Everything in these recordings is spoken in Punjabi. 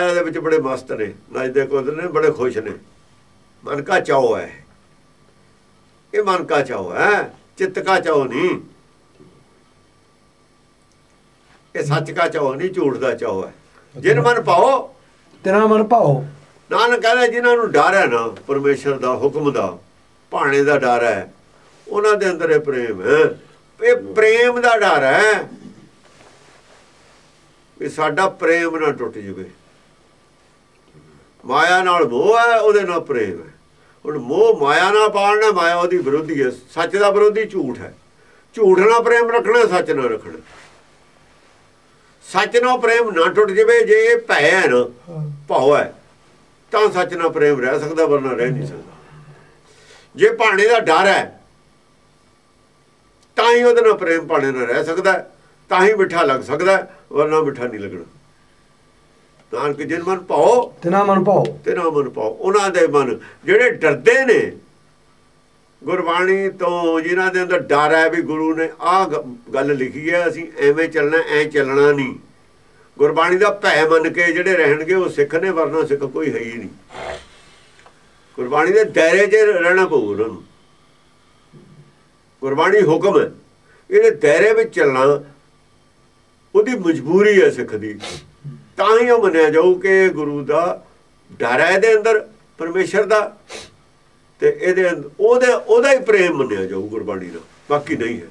ਮਾਇਆ ਦੇ ਵਿੱਚ ਬੜੇ ਮਸਤ ਨੇ। ਨੱਚਦੇ ਕੁੱਦਦੇ ਨੇ ਬੜੇ ਖੁਸ਼ ਨੇ। ਮਨ ਕਾ ਚਾਓ ਹੈ। ਇਹ ਮਨ ਕਾ ਚਾਓ ਹੈ ਚਿੱਤ ਕਾ ਚਾਓ ਨਹੀਂ। ਇਹ ਸੱਚ ਕਾ ਚਾਓ ਨਹੀਂ ਝੂਠ ਦਾ ਚਾਓ ਹੈ। ਜਿਨ ਮਨ ਪਾਓ ਤੇਰਾ ਮਨ ਭਾਓ ਨਾਨਕ ਕਹਿੰਦਾ ਜਿਨ੍ਹਾਂ ਨੂੰ ਡਰ ਹੈ ਨਾ ਪਰਮੇਸ਼ਰ ਦਾ ਹੁਕਮ ਦਾ ਭਾਣੇ ਦਾ ਡਰ ਹੈ ਉਹਨਾਂ ਦੇ ਅੰਦਰ ਇਹ ਪ੍ਰੇਮ ਹੈ। ਇਹ ਪ੍ਰੇਮ ਦਾ ਡਰ ਹੈ ਵੀ ਸਾਡਾ ਪ੍ਰੇਮ ਨਾ ਟੁੱਟ ਜਵੇ। ਮਾਇਆ ਨਾਲ ਮੋਹ ਹੈ, ਉਹਦੇ ਨਾਲ ਪ੍ਰੇਮ ਹੈ। ਹੁਣ ਮੋਹ ਮਾਇਆ ਨਾਲ ਪਾਲਣਾ ਮਾਇਆ ਉਹਦੀ ਵਿਰੋਧੀ ਹੈ। ਸੱਚ ਦਾ ਵਿਰੋਧੀ ਝੂਠ ਹੈ। ਝੂਠ ਨਾਲ ਪ੍ਰੇਮ ਰੱਖਣਾ, ਸੱਚ ਨਾਲ ਰੱਖਣਾ। ਸੱਚ ਨਾਲ ਪ੍ਰੇਮ ਨਾ ਟੁੱਟ ਜਵੇ, ਜੇ ਇਹ ਭੈ ਹੈ ਨਾ ਭਾਵ ਹੈ, ਤਾਂ ਸੱਚ ਨਾਲ ਪ੍ਰੇਮ ਰਹਿ ਸਕਦਾ, ਵਰਨਾ ਰਹਿ ਨਹੀਂ ਸਕਦਾ। ਜੇ ਭਾਣੇ ਦਾ ਡਰ ਹੈ, ਤਾਂ ਹੀ ਉਹਦੇ ਨਾਲ ਪ੍ਰੇਮ ਭਾਣੇ ਨਾਲ ਰਹਿ ਸਕਦਾ ਤਾਂ ਹੀ ਮਿੱਠਾ ਲੱਗ ਸਕਦਾ ਵਰਨਾ ਮਿੱਠਾ ਨਹੀਂ ਲੱਗਣਾ। ਨਾਨਕ ਜਿਨ ਮਨ ਪਾਓ ਤੇਰਾ ਮਨ ਭਾਓ। ਤੇ ਨਾ ਮਨ ਪਾਓ ਉਹਨਾਂ ਦੇ ਮਨ ਜਿਹੜੇ ਡਰਦੇ ਨੇ ਗੁਰਬਾਣੀ ਤੋਂ ਜਿਨ੍ਹਾਂ ਦੇ ਅੰਦਰ ਡਰ ਹੈ ਵੀ ਗੁਰੂ ਨੇ ਆਹ ਗੱਲ ਲਿਖੀ ਹੈ ਅਸੀਂ ਐਵੇਂ ਚੱਲਣਾ ਐ ਚੱਲਣਾ ਨਹੀਂ। ਗੁਰਬਾਣੀ ਦਾ ਭੈ ਮੰਨ ਕੇ ਜਿਹੜੇ ਰਹਿਣਗੇ ਉਹ ਸਿੱਖ ਨੇ ਵਰਨਾ ਸਿੱਖ ਕੋਈ ਹੈ ਹੀ ਨਹੀਂ। ਗੁਰਬਾਣੀ ਦੇ ਦਾਇਰੇ 'ਚ ਰਹਿਣਾ ਪਊ ਉਹਨਾਂ ਨੂੰ। ਗੁਰਬਾਣੀ ਹੁਕਮ ਹੈ। ਇਹਦੇ ਦਾਇਰੇ ਵਿੱਚ ਚੱਲਣਾ ਉਹਦੀ ਮਜਬੂਰੀ ਹੈ ਸਿੱਖ ਦੀ। ਤਾਂ ਹੀ ਉਹ ਮੰਨਿਆ ਜਾਊ ਕਿ ਗੁਰੂ ਦਾ ਡਰ ਹੈ ਇਹਦੇ ਅੰਦਰ, ਪਰਮੇਸ਼ਰ ਦਾ। ਤੇ ਇਹਦੇ ਉਹਦੇ, ਉਹਦਾ ਹੀ ਪ੍ਰੇਮ ਮੰਨਿਆ ਜਾਊ ਗੁਰਬਾਣੀ ਦਾ, ਬਾਕੀ ਨਹੀਂ ਹੈ।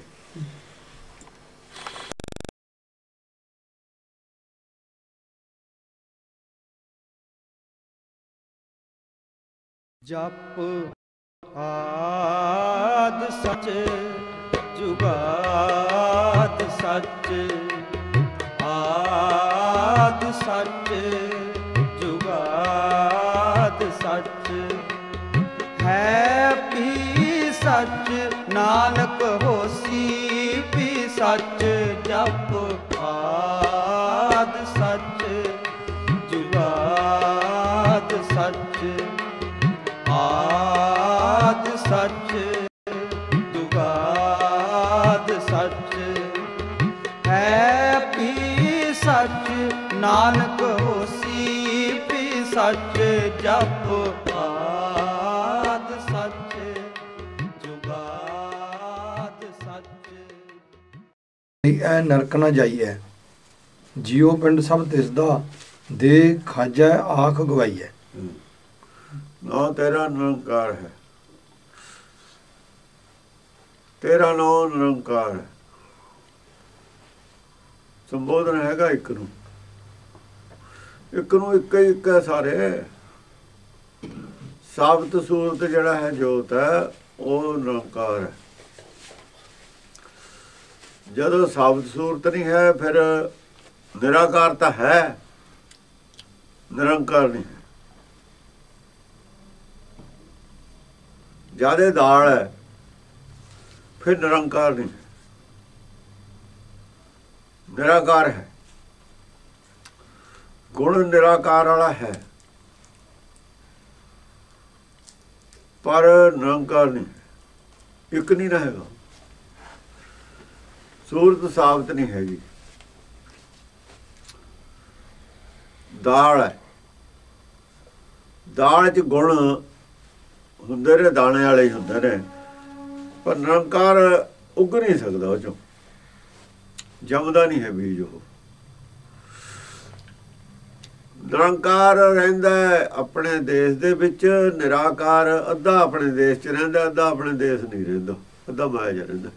ਜਪ ਆਦ ਸਚ, ਜੁਗਾਦ ਸਚ। ਆਦ ਸਚ, ਜੁਗਾਦ ਸਚ। ਹੈ ਪੀ ਸੱਚ, ਨਾਨਕ ਹੋਸੀ ਪੀ ਸੱਚ, ਜਪ ਆਦ ਸਚ, ਜੁਗਾਦ ਸੱਚ। ਆਦ ਸੱਚ ਦੁਗਾਦ ਸੱਚ। ਸੱਚ ਨਾਨਕ ਹੋਸੀ ਪੀ ਸੱਚ ਜਪ ਆਦ ਸੱਚ ਜੁਗਾਦ ਸੱਚ। ਐ ਨਰਕ ਨਾ ਜਾਈਐ ਜਿਉ ਪਿੰਡ ਸਭ ਤਿਸਦਾ ਦੇ ਖਾਜੈ ਆਖ ਗਵਾਈਐ। ਨਾ ਤੇਰਾ ਨਿਰੰਕਾਰ ਹੈ। ਤੇਰਾ ਨਾਮ ਨਿਰੰਕਾਰ ਹੈ। ਸੰਬੋਧਨ ਹੈਗਾ ਇੱਕ ਨੂੰ। ਇੱਕ ਨੂੰ ਇੱਕ ਹੀ ਇੱਕ ਹੈ ਸਾਰੇ। ਸਾਬਤ ਸੂਰਤ ਜਿਹੜਾ ਹੈ ਜੋਤ ਹੈ, ਉਹ ਨਿਰੰਕਾਰ ਹੈ। ਜਦੋਂ ਸਾਬਤ ਸੂਰਤ ਨਹੀਂ ਹੈ, ਫਿਰ ਨਿਰਾਕਾਰ ਤਾਂ ਹੈ। ਨਿਰੰਕਾਰ ਨਹੀਂ ਹੈ। ਜਿਆਦੇ ਦਾਲ ਹੈ, ਫਿਰ ਨਿਰੰਕਾਰ ਨਹੀਂ ਨਿਰਾਕਾਰ ਹੈ। ਗੁਣ ਨਿਰਾਕਾਰ ਵਾਲਾ ਹੈ। ਪਰ ਨਿਰੰਕਾਰ ਨਹੀਂ, ਇੱਕ ਨਹੀਂ ਰਹੇਗਾ। ਸੂਰਤ ਸਾਬਤ ਨਹੀਂ ਹੈਗੀ। ਦਾਲ ਹੈ। ਦਾਲ ਚ ਗੁਣ ਹੁੰਦੇ ਨੇ, ਦਾਣੇ ਵਾਲੇ ਹੁੰਦੇ ਨੇ, ਪਰ ਨਿਰੰਕਾਰ ਉੱਗ ਨਹੀਂ ਸਕਦਾ ਉਹ ਚੋਂ। ਜੰਮਦਾ ਨਹੀਂ ਹੈ ਬੀਜ ਉਹ। ਨਿਰੰਕਾਰ ਰਹਿੰਦਾ ਆਪਣੇ ਦੇਸ਼ ਦੇ ਵਿੱਚ, ਨਿਰਾਕਾਰ ਅੱਧਾ ਆਪਣੇ ਦੇਸ਼ 'ਚ ਰਹਿੰਦਾ, ਅੱਧਾ ਆਪਣੇ ਦੇਸ਼ ਨਹੀਂ ਰਹਿੰਦਾ, ਅੱਧਾ ਮਾਇਆ 'ਚ ਰਹਿੰਦਾ।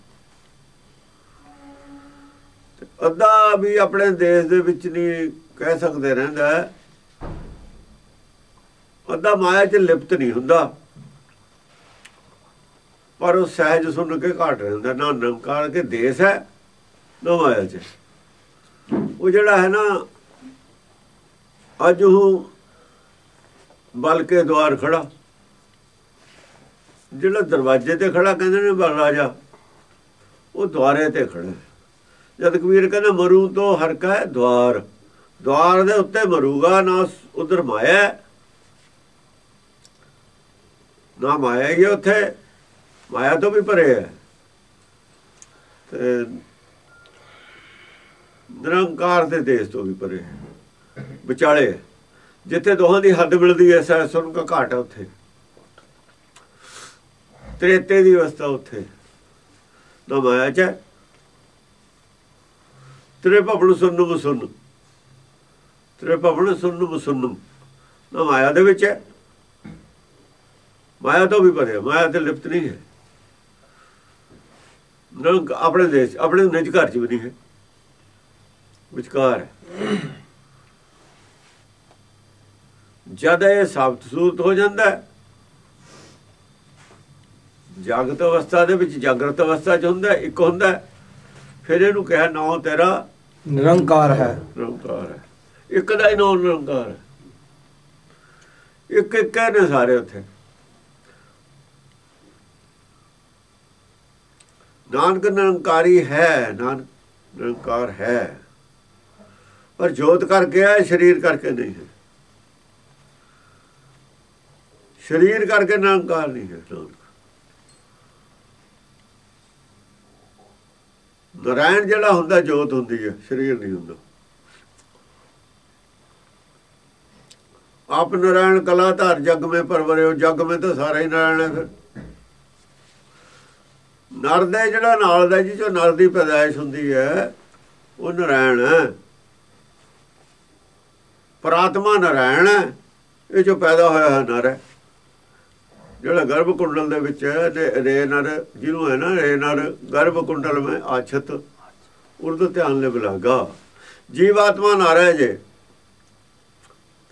ਅੱਧਾ ਵੀ ਆਪਣੇ ਦੇਸ਼ ਦੇ ਵਿੱਚ ਨਹੀਂ ਕਹਿ ਸਕਦੇ, ਰਹਿੰਦਾ ਅੱਧਾ ਮਾਇਆ 'ਚ ਲਿਪਤ ਨਹੀਂ ਹੁੰਦਾ। ਪਰ ਉਹ ਸਹਿਜ ਸੁਣ ਕੇ ਘਾਟ ਰਹਿੰਦਾ, ਨਾ ਨਿਰੰਕਾਰ ਕੇ ਦੇਸ਼ ਹੈ ਨਾ ਮਾਇਆ 'ਚ ਉਹ ਜਿਹੜਾ ਹੈ ਨਾ, ਅੱਜ ਉਹ ਬਲ ਕੇ ਦਵਾਰ ਖੜਾ। ਜਿਹੜਾ ਦਰਵਾਜ਼ੇ ਤੇ ਖੜਾ ਕਹਿੰਦੇ ਨੇ ਬਲ ਰਾਜਾ, ਉਹ ਦਵਾਰੇ ਤੇ ਖੜਾ ਹੈ। ਜਦ ਕਬੀਰ ਕਹਿੰਦਾ, ਮਰੂ ਤੋਂ ਹਰਕਾ ਹੈ ਦਵਾਰ ਦਵਾਰ ਦੇ ਉੱਤੇ ਮਰੂਗਾ, ਨਾ ਉਧਰ ਮਾਇਆ ਨਾ ਮਾਇਆ ਹੀ ਉੱਥੇ, ਮਾਇਆ ਤੋਂ ਵੀ ਭਰੇ ਹੈ। ਤੇ ਨਿਰੰਕਾਰ ਦੇ ਦੇਸ਼ ਤੋਂ ਵੀ ਪਰੇ ਵਿਚਾਲੇ ਹੈ। ਜਿੱਥੇ ਦੋਹਾਂ ਦੀ ਹੱਦ ਮਿਲਦੀ ਐ ਐਸਾ ਸੁਣ ਕਾ ਘਾਟ ਹੈ ਉੱਥੇ। ਤ੍ਰੇਤੇ ਦੀ ਅਵਸਥਾ ਉੱਥੇ। ਨਾ ਮਾਇਆ ਚ ਹੈ। ਤੇਰੇ ਭਵਨ ਸੁਣਨ ਮੁਸੁਨ ਤੇਰੇ ਭਵਨ ਸੁਣਨ ਮੁਸੁਨ ਨਾ ਮਾਇਆ ਦੇ ਵਿੱਚ ਹੈ। ਮਾਇਆ ਤੋਂ ਵੀ ਪਰੇ ਮਾਇਆ ਤੇ ਲਿਪਤ ਨਹੀਂ ਹੈ। ਰੰਗ ਆਪਣੇ ਦੇਸ਼ ਆਪਣੇ ਨਿਜ ਘਰ ਚ ਵੀ ਨਹੀਂ ਹੈ। ਵਿਚਕਾਰ। ਜਦ ਇਹ ਸਾਬਤ ਸੂਰਤ ਹੋ ਜਾਂਦਾ ਹੈ ਜਾਗਤ ਅਵਸਥਾ ਦੇ ਵਿੱਚ ਜਾਗਰਤ ਅਵਸਥਾ ਚ ਹੁੰਦਾ ਇੱਕ ਹੁੰਦਾ ਫਿਰ ਇਹਨੂੰ ਕਿਹਾ ਨਾਉ ਤੇਰਾ ਨਿਰੰਕਾਰ ਹੈ। ਨਿਰੰਕਾਰ ਹੈ। ਇੱਕ ਦਾ ਹੀ ਨਾਮ ਨਿਰੰਕਾਰ ਹੈ। ਇੱਕ ਇੱਕ ਨੇ ਸਾਰੇ ਉੱਥੇ। ਨਾਨਕ ਨਿਰੰਕਾਰੀ ਹੈ ਨਾਨਕ ਨਿਰੰਕਾਰ ਹੈ। ਪਰ ਜੋਤ ਕਰਕੇ ਹੈ ਸਰੀਰ ਕਰਕੇ ਨਹੀਂ ਹੈ। ਸਰੀਰ ਕਰਕੇ ਨਿਰੰਕਾਰ ਨਹੀਂ ਹੈ ਨਾਨਕ ਨਾਰਾਇਣ ਜਿਹੜਾ ਹੁੰਦਾ, ਜੋਤ ਹੁੰਦੀ ਹੈ, ਸਰੀਰ ਨਹੀਂ ਹੁੰਦਾ। ਆਪ ਨਾਰਾਇਣ ਕਲਾ ਧਾਰ ਜਗ ਮੇ ਪਰਵਰਿਓ, ਜਗ ਮੇ ਤਾਂ ਸਾਰਾ ਹੀ ਨਾਰਾਇਣ ਹੈ ਫਿਰ। ਨਰ ਦਾ ਜਿਹੜਾ ਨਾਲ ਦਾ ਜੀ, ਜੋ ਨਰ ਦੀ ਪੈਦਾਇਸ਼ ਹੁੰਦੀ ਹੈ, ਉਹ ਨਾਰਾਇਣ ਹੈ। ਪ੍ਰਾਤਮਾ ਨਾਰਾਇਣ ਹੈ, ਇਹ ਜੋ ਪੈਦਾ ਹੋਇਆ ਹੈ ਨਰ ਹੈ। ਜਿਹੜਾ ਗਰਭ ਕੁੰਡਲ ਦੇ ਵਿੱਚ ਹੈ ਤੇ ਰੇ ਨਰ, ਜਿਹਨੂੰ ਹੈ ਨਾ ਰੇ ਨਰ ਗਰਭ ਕੁੰਡਲ ਮੈਂ ਆਛਤ ਉਰਦ ਧਿਆਨ ਲੈ ਬਲਾਗਾ ਜੀਵਾਤਮਾ ਨਰ ਹੈ ਜੇ,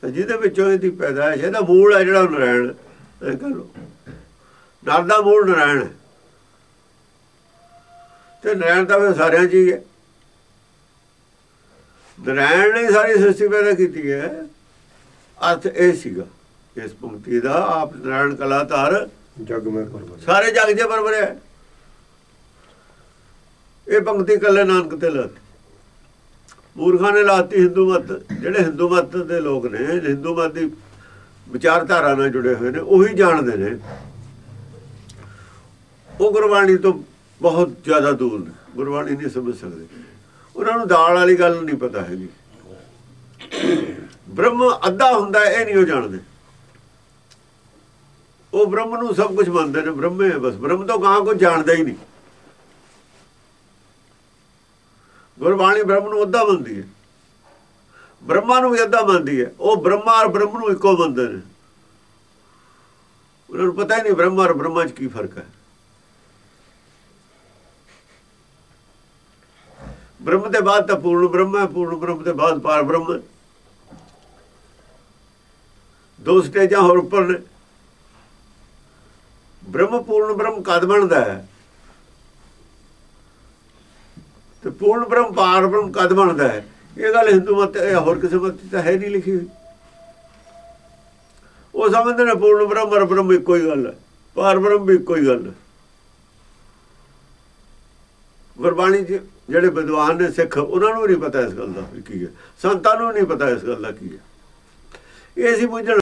ਤੇ ਜਿਹਦੇ ਵਿੱਚੋਂ ਇਹਦੀ ਪੈਦਾਇਸ਼ ਇਹਦਾ ਮੂਲ ਹੈ ਜਿਹੜਾ ਉਹ ਨਾਰਾਇਣ, ਇਹ ਕਹ ਲੋ ਨਰ ਦਾ ਮੂਲ ਨਾਰਾਇਣ ਹੈ। ਤੇ ਨਾਰਾਇਣ ਤਾਂ ਫਿਰ ਸਾਰਿਆਂ 'ਚ ਹੀ ਹੈ। ਨਾਰਾਇਣ ਨੇ ਸਾਰੀ ਸ੍ਰਿਸ਼ਟੀ ਪੈਦਾ ਕੀਤੀ ਹੈ। ਅਰਥ ਇਹ ਸੀਗਾ ਇਸ ਪੰਕਤੀ ਦਾ ਆਪ ਨਾਰਾਇਣ ਕਲਾ ਧਾਰ ਜਗ ਮੈਂ ਪਰਵਰ ਸਾਰੇ ਜਗ ਜੇ ਪਰਵਰਿਆ। ਇਹ ਪੰਕਤੀ ਕੱਲੇ ਨਾਨਕ ਤੇ ਲਾਤੀ। ਮੂਰਖਾਂ ਨੇ ਲਾਤੀ ਹਿੰਦੂ ਮਤ। ਜਿਹੜੇ ਹਿੰਦੂ ਮਤ ਦੇ ਲੋਕ ਨੇ ਹਿੰਦੂ ਮਤ ਦੀ ਵਿਚਾਰਧਾਰਾ ਨਾਲ ਜੁੜੇ ਹੋਏ ਨੇ ਉਹੀ ਜਾਣਦੇ ਨੇ। ਉਹ ਗੁਰਬਾਣੀ ਤੋਂ ਬਹੁਤ ਜ਼ਿਆਦਾ ਦੂਰ ਨੇ। ਗੁਰਬਾਣੀ ਨਹੀਂ ਸਮਝ ਸਕਦੇ। ਉਹਨਾਂ ਨੂੰ ਦਾਲ ਵਾਲੀ ਗੱਲ ਨਹੀਂ ਪਤਾ ਹੈਗੀ। ਬ੍ਰਹਮ ਅੱਧਾ ਹੁੰਦਾ, ਇਹ ਨਹੀਂ ਉਹ ਜਾਣਦੇ। ਉਹ ਬ੍ਰਹਮ ਨੂੰ ਸਭ ਕੁਝ ਮੰਨਦੇ ਨੇ, ਬ੍ਰਹਮੇ ਹੈ ਬਸ। ਬ੍ਰਹਮ ਤੋਂ ਗਾਂ ਕੋਈ ਜਾਣਦਾ ਹੀ ਨਹੀਂ। ਗੁਰਬਾਣੀ ਬ੍ਰਹਮ ਨੂੰ ਅੱਧਾ ਮੰਨਦੀ ਹੈ। ਬ੍ਰਹਮਾ ਨੂੰ ਵੀ ਅੱਧਾ ਮੰਨਦੀ ਹੈ। ਉਹ ਬ੍ਰਹਮਾ ਔਰ ਬ੍ਰਹਮ ਨੂੰ ਇੱਕੋ ਮੰਨਦੇ ਨੇ। ਉਹਨਾਂ ਨੂੰ ਪਤਾ ਹੀ ਨਹੀਂ ਬ੍ਰਹਮਾ ਔਰ ਬ੍ਰਹਮਾ 'ਚ ਕੀ ਫ਼ਰਕ ਹੈ। ਬ੍ਰਹਮ ਦੇ ਬਾਅਦ ਤਾਂ ਪੂਰਨ ਬ੍ਰਹਮ ਹੈ, ਪੂਰਨ ਬ੍ਰਹਮ ਦੇ ਬਾਅਦ ਪਾਰ ਬ੍ਰਹਮ ਦੋ ਸਟੇਜਾਂ ਹੋਰ ਉੱਪਰ ਨੇ। ਬ੍ਰਹਮ, ਪੂਰਨ ਬ੍ਰਹਮ ਕਦ ਬਣਦਾ ਹੈ? ਤੇ ਪੂਰਨ ਬ੍ਰਹਮ, ਪਾਰ ਬ੍ਰਹਮ ਕਦ ਬਣਦਾ ਹੈ? ਇਹ ਗੱਲ ਹਿੰਦੂ ਮਤ, ਇਹ ਹੋਰ ਕਿਸੇ ਮਤ ਤਾਂ ਹੈ ਨਹੀਂ ਲਿਖੀ ਹੋਈ। ਉਹ ਸਮਝਦੇ ਨੇ ਪੂਰਨ ਬ੍ਰਹਮ ਔਰ ਬ੍ਰਹਮ ਇੱਕੋ ਹੀ ਗੱਲ ਹੈ। ਪਾਰ ਬ੍ਰਹਮ ਵੀ ਇੱਕੋ ਹੀ ਗੱਲ ਹੈ। ਗੁਰਬਾਣੀ 'ਚ ਜਿਹੜੇ ਵਿਦਵਾਨ ਨੇ ਸਿੱਖ, ਉਹਨਾਂ ਨੂੰ ਨਹੀਂ ਪਤਾ ਇਸ ਗੱਲ ਦਾ ਕੀ ਹੈ। ਸੰਤਾਂ ਨੂੰ ਨਹੀਂ ਪਤਾ ਇਸ ਗੱਲ ਦਾ ਕੀ ਹੈ। ਇਹ ਸੀ ਬੁੱਝਣ